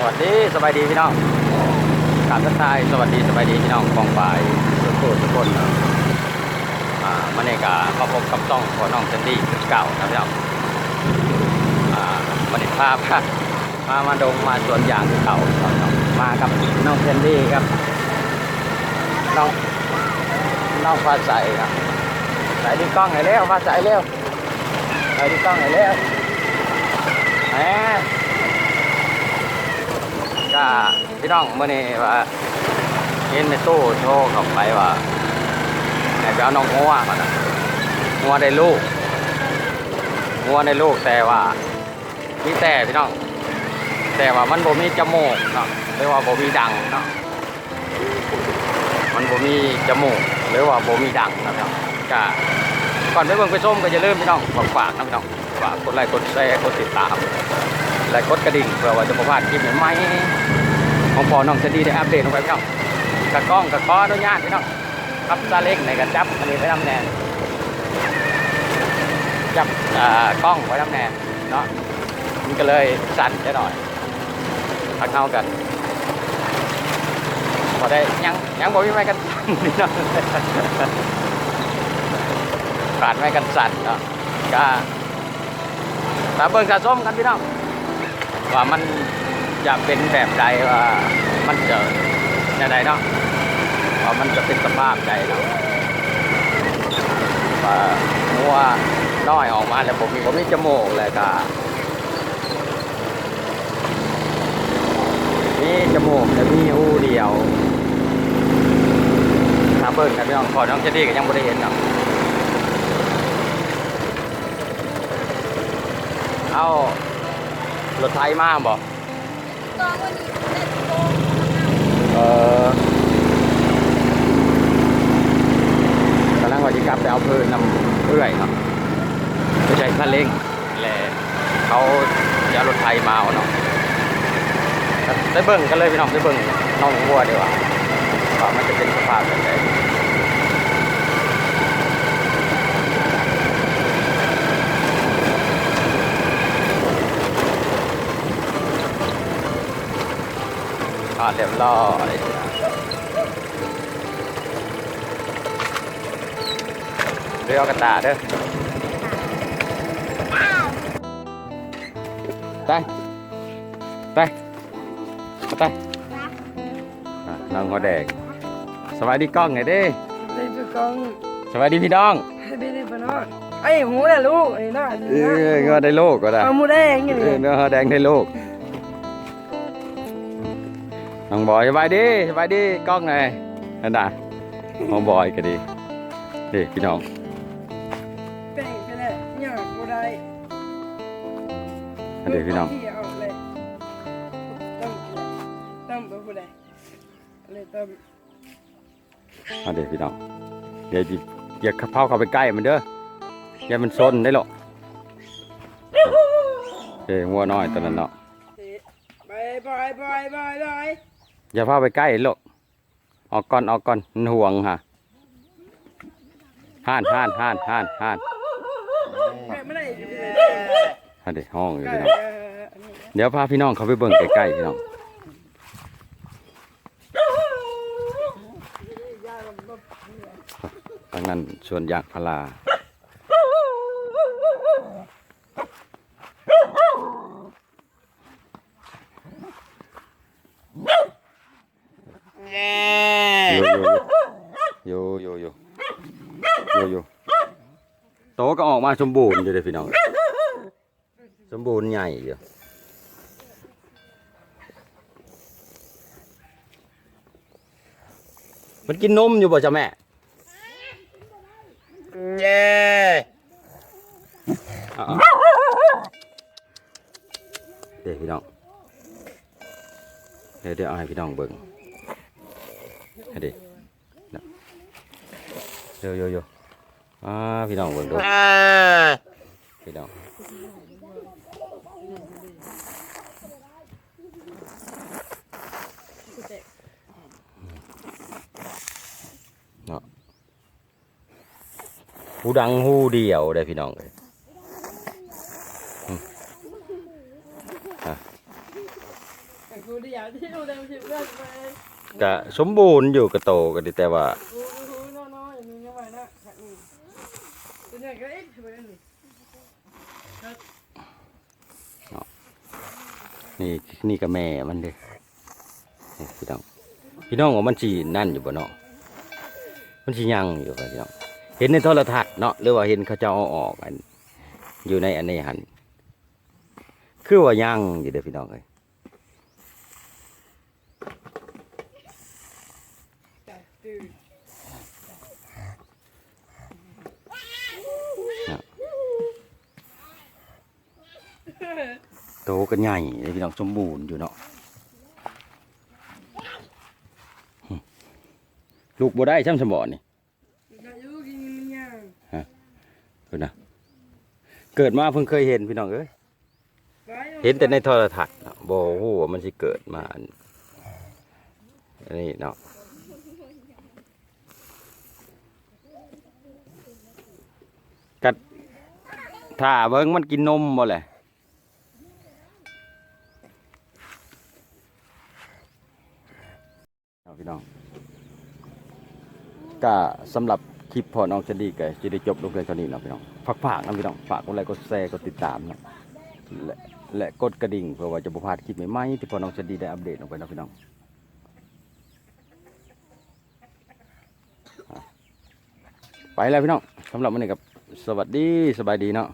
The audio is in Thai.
สวัสดีสบายดีพี่น้องกราบทักทายสวัสดีสบายดีพี่น้องกองบ่ายทุกคนทุกคนอ่ามาเนกามาพบกับต้องขอน้องเซนดี้เก่านะพี่น้องอ่ามาเนภาพครับมามาดงมาสวนยางเก่าครับพี่น้องมากับน้องเซนดี้ครับน้องน้องฟ้าใสครับใส่ที่กล้องไหนเร็วฟาใสเร็วใส่ที่กล้องไหนเร็วแหม็พี่น้องเมื่อนี้ว่าเห็นในตู้โชว์เข้าไปว่าไหนไปเอาน้องงัวมานะงัวได้ลูกงัวได้ลูกแต่ว่ามีแต่พี่น้องแต่ว่ามันบ่มีจมูกเนาะหรือว่าบ่มีดังเนาะมันบ่มีจมูกหรือว่าบ่มีดังนะพี่น้องก็ก่อนไปเบิ่งไปชมก็อย่าลืมพี่น้องฝากฝากนะพี่น้องฝากกดไลค์กดแชร์กดติดตาม และกดกระดิ่งเพื่อว่าจะมาพลาดคลิปใหม่ๆของพอน้องจะดีได้อัปเดตลงไปพี่น้องกระกล้องกระก้ออนุญาตพี่น้องครับซาเล้งในกระจับอันนี้ไว้ทำแนนจับอ่ากล้องไว้ทำแนนเนาะมันก็เลยสั่นจะหน่อยพักเข้ากันพอได้ยังยังบอกไม่กันนี่เนาะขาดไม่กันสั่นเนาะก็ตาเบิ่งสะสมกันพี่น้อง ว่ามันจะเป็นแบบใดว่ามันจะอย่างไรเนาะว่ามันจะเป็นสภาพใดเนาะว่ามัวน้อยออกมาแล้วผมมีผมมีจมูกเลยก็มีจมูกแต่มีหูเดียวถ้าเบิ่งกันพี่น้องขอน้องเจดีก็ยังไม่ได้เห็นเนาะเอา รถไทยมากบ่ตอนวันนี้เล่นโกงเออกำลังว่าจะกลับไปเอาเพื่อนนำเรื่อยเนาะไม่ใช่คันเร่งแหละเขาจะเอารถไทยมาเอาเนาะได้เบิ่งกันเลยพี่น้องได้เบิ่งน้องวัวดีกว่าว่ามันจะเป็นสภาพแบบไหน อ่าเรียบร้อยเรียวกระตาเด้อไปไปไปอะน้องหัวแดงสวัสดีกล้องไงเด้ đây tôi con สวัสดีพี่น้อง bên đây phải nói ấy hú là lu ấy nó เออก็ได้โลกก็ได้ mà mua đây như เออ này เนื้อแดงได้โลก น้องบอยสบายดีสบายดีกล้องไงนั่นน่ะน้องบอยก็ดีนี่พี่น้อง đây cái này nhỏ mua đây อันนี้พี่น้อง tâm tâm vào đây đây tâm อันนี้พี่น้องเดี๋ยวจิอย่าเข้าเข้าไปใกล้มันเด้ออย่ามันซนได้หรอกเอ้ยงัวน้อยตอนนั้นเนาะ bye bye bye bye bye อย่าเข้าไปใกล้หรอกออกก่อนออกก่อนมันห่วงฮะห่านห่านห่านห่านห่าน mẹ mới này อันนี้ห้องอยู่พี่น้องเดี๋ยวพาพี่น้องเขาไปเบิ่งใกล้ๆพี่น้องทางนั้นสวนยางพารา โยโยโยโยโยโยโตก็ออกมาสมบูรณ์อยู่เลยพี่น้องสมบูรณ์ใหญ่อยู่มันกินนมอยู่บ่จ้ะแม่เย้อะเดี๋ยวพี่น้องเดี๋ยวเดี๋ยวเอาให้พี่น้องเบิ่ง ให้ดินะโยโยโยอ่าพี่น้องเบิ่งดูพี่น้องเนาะหูดังหูเดียวได้อพี่น้องเลยเกูเดียวที่ดูเต็มสิบเลือดไป ก็สมบูรณ์อยู่กระโตก็ดีแต่ว่าน,นี่นี่ก็แม่มันเด้พี่น้องพี่น้องว่ามันสินั่นอยู่บ่เนาะมันสิยังอยู่บ่พี่น้องเห็นในโทรทัศน์เนาะหรือว่าเห็นเขาเจ้าเอาออกอันอยู่ในอันนี้หันคือว่ายังอยู่เด้อพี่น้องเอ้ย โตก็ใหญ่เลยพี่น้องสมบูรณ์อยู่เนาะลูกบ่ได้ช่ำสมบ่นี่ก็อยู่กินมันย่างเพิ่นนะเกิดมาเพิ่งเคยเห็นพี่น้องเอ้ยเห็นแต่ในโทรทัศน์เนาะบ่ฮู้ว่ามันสิเกิดมาอันนี้เนาะกัดถ้าเบิ่งมันกินนมบ่แหละเอา พี่น้องก็สำหรับคลิปพอน้องจะดีก็จะได้จบลงเพียงเท่านี้เนาะพี่น้องฝากฝากๆนะพี่น้องฝากกดไลค์กดแชร์กดติดตามนะและและกดกระดิ่งเพื่อว่าจะบ่พลาดคลิปใหม่ๆที่พอน้องจะดีได้อัปเดตลงไปนะพี่น้องไปแล้วพี่น้องสำหรับวันนี้กับสวัสดีสบายดีเนาะ